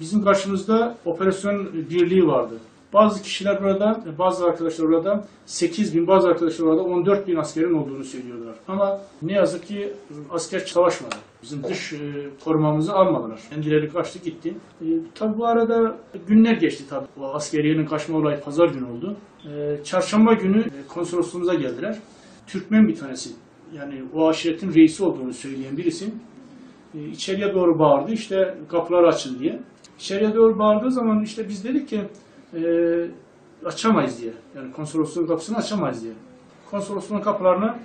Bizim karşımızda operasyon birliği vardı. Bazı kişiler burada, bazı arkadaşlar burada 8 bin, bazı arkadaşlar burada 14 bin askerin olduğunu söylüyorlar. Ama ne yazık ki asker savaşmadı. Bizim dış e, korumamızı almadılar. Kendileri kaçtı gitti. E, tabi bu arada günler geçti tabi. O askeriyenin kaçma olayı pazar günü oldu. E, çarşamba günü e, konsolosluğumuza geldiler. Türkmen bir tanesi, yani o aşiretin reisi olduğunu söyleyen birisi e, içeriye doğru bağırdı işte kapılar açın diye. İçeriye doğru bağırdığı zaman işte biz dedik ki e, açamayız diye. Yani konsolosluğun kapısını açamayız diye. Konsolosluğun kapılarına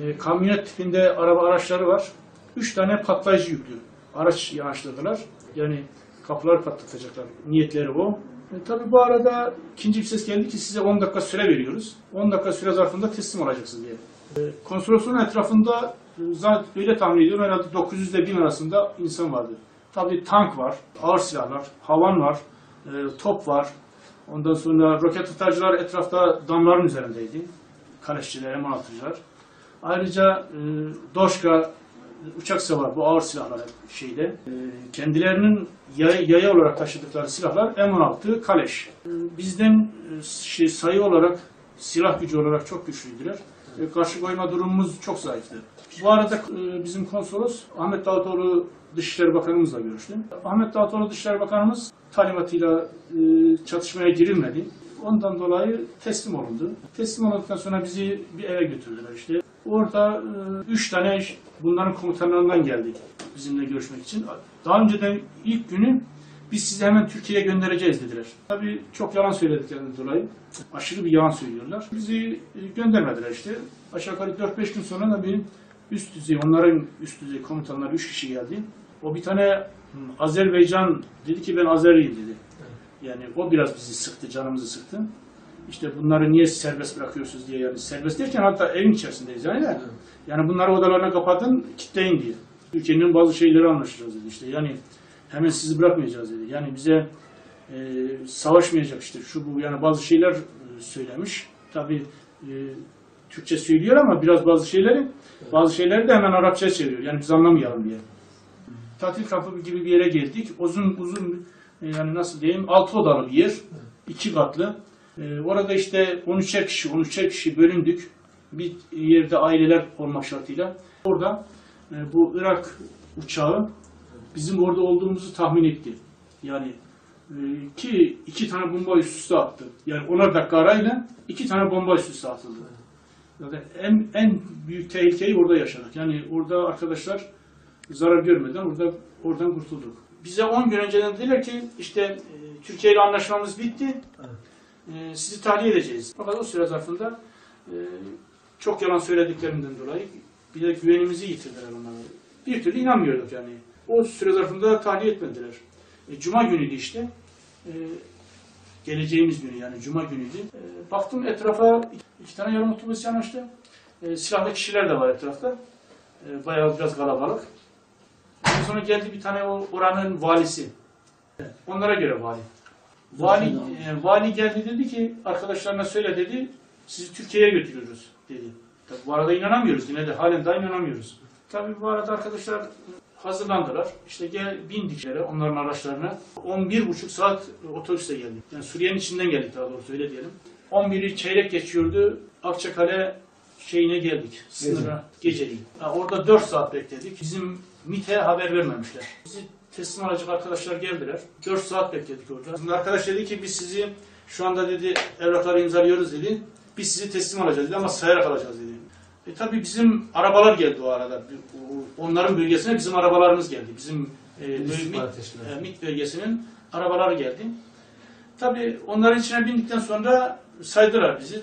e, kamyonet tipinde araba araçları var. Üç tane patlayıcı yüklü araç yanaştırdılar. Yani kapıları patlatacaklar. Niyetleri o. E, tabii bu arada ikinci bir ses geldi ki size 10 dakika süre veriyoruz. 10 dakika süre zarfında teslim olacaksınız diye. E, konsolosluğun etrafında e, zaten öyle tahmin ediyorum herhalde 900 ile 1000 arasında insan vardı. Tabii tank var, ağır silahlar, havan var, e, top var. Ondan sonra roket atarcılar etrafta damların üzerindeydi. Kaleşçiler, M16'cılar. Ayrıca e, Doşka uçak savar bu ağır silahlar şeyde. E, kendilerinin yay, yaya olarak taşıdıkları silahlar M16 Kaleş. E, bizden e, şey, sayı olarak silah gücü olarak çok güçlüydüler. E, karşı koyma durumumuz çok zayıftı. Bu arada e, bizim konsolos Ahmet Davutoğlu Dışişleri Bakanımızla görüştü. Ahmet Davutoğlu Dışişleri Bakanımız talimatıyla e, çatışmaya girilmedi. Ondan dolayı teslim olundu. Teslim olduktan sonra bizi bir eve götürdüler işte. Orada üç tane bunların komutanlarından geldik bizimle görüşmek için. Daha önceden ilk günü biz sizi hemen Türkiye'ye göndereceğiz dediler. Tabii çok yalan söylediklerinden dolayı aşırı bir yalan söylüyorlar. Bizi e, göndermediler işte. Aşağı yukarı 4-5 gün sonra da bir üst düzey, onların üst düzey komutanları 3 kişi geldi. O bir tane hmm, Azerbaycan dedi ki ben Azeriyim dedi. Yani o biraz bizi sıktı, canımızı sıktı. İşte bunları niye serbest bırakıyorsunuz diye yani serbest derken hatta evin içerisindeyiz yani de. Yani bunları odalarına kapatın, kitleyin diye. Ülkenin bazı şeyleri anlaşacağız dedi işte. Yani hemen sizi bırakmayacağız dedi. Yani bize e, savaşmayacak işte şu bu yani bazı şeyler e, söylemiş. Tabi Türkçe söylüyor ama biraz bazı şeyleri bazı şeyleri de hemen Arapçaya çeviriyor. Yani biz anlamayalım diye. Tatil kampı gibi bir yere geldik. Uzun uzun e, yani nasıl diyeyim altı odalı bir yer. iki katlı. E, orada işte 13'er kişi 13'er kişi bölündük. Bir yerde aileler olmak şartıyla. Orada e, bu Irak uçağı bizim orada olduğumuzu tahmin etti. Yani e, ki iki tane bomba üst üste attı. Yani onar dakika arayla iki tane bomba üst üste atıldı. Zaten en, en büyük tehlikeyi orada yaşadık. Yani orada arkadaşlar zarar görmeden orada oradan kurtulduk. Bize 10 gün önceden dediler ki işte e, Türkiye ile anlaşmamız bitti. E, sizi tahliye edeceğiz. Fakat o süre zarfında e, çok yalan söylediklerinden dolayı bir de güvenimizi yitirdiler onlara. Bir türlü inanmıyorduk yani. O süre zarfında tahliye etmediler. E, Cuma günüydü işte. E, geleceğimiz günü yani Cuma günüydü. E, baktım etrafa iki tane yarım otobüs yanaştı. E, silahlı kişiler de var etrafta. E, bayağı biraz kalabalık. Ondan sonra geldi bir tane o oranın valisi. Onlara göre vali. Vali, e, vali geldi dedi ki arkadaşlarına söyle dedi sizi Türkiye'ye götürüyoruz dedi. Tabii bu arada inanamıyoruz yine de halen daha inanamıyoruz. Tabii bu arada arkadaşlar hazırlandılar. İşte gel bindik yere onların araçlarına. 11,5 saat otobüste geldik. Yani Suriye'nin içinden geldik daha doğrusu öyle diyelim. 11'i çeyrek geçiyordu. Akçakale şeyine geldik. Sınıra geceliğin. Ha, orada 4 saat bekledik. Bizim MİT'e haber vermemişler. Bizi teslim alacak arkadaşlar geldiler. 4 saat bekledik orada. Bizim arkadaş dedi ki biz sizi şu anda dedi evrakları imzalıyoruz dedi. Biz sizi teslim alacağız dedi ama sayarak alacağız dedi. E tabii bizim arabalar geldi o arada. Onların bölgesine bizim arabalarımız geldi. Bizim e, MİT, e, MİT bölgesinin arabaları geldi. Tabii onların içine bindikten sonra saydılar bizi.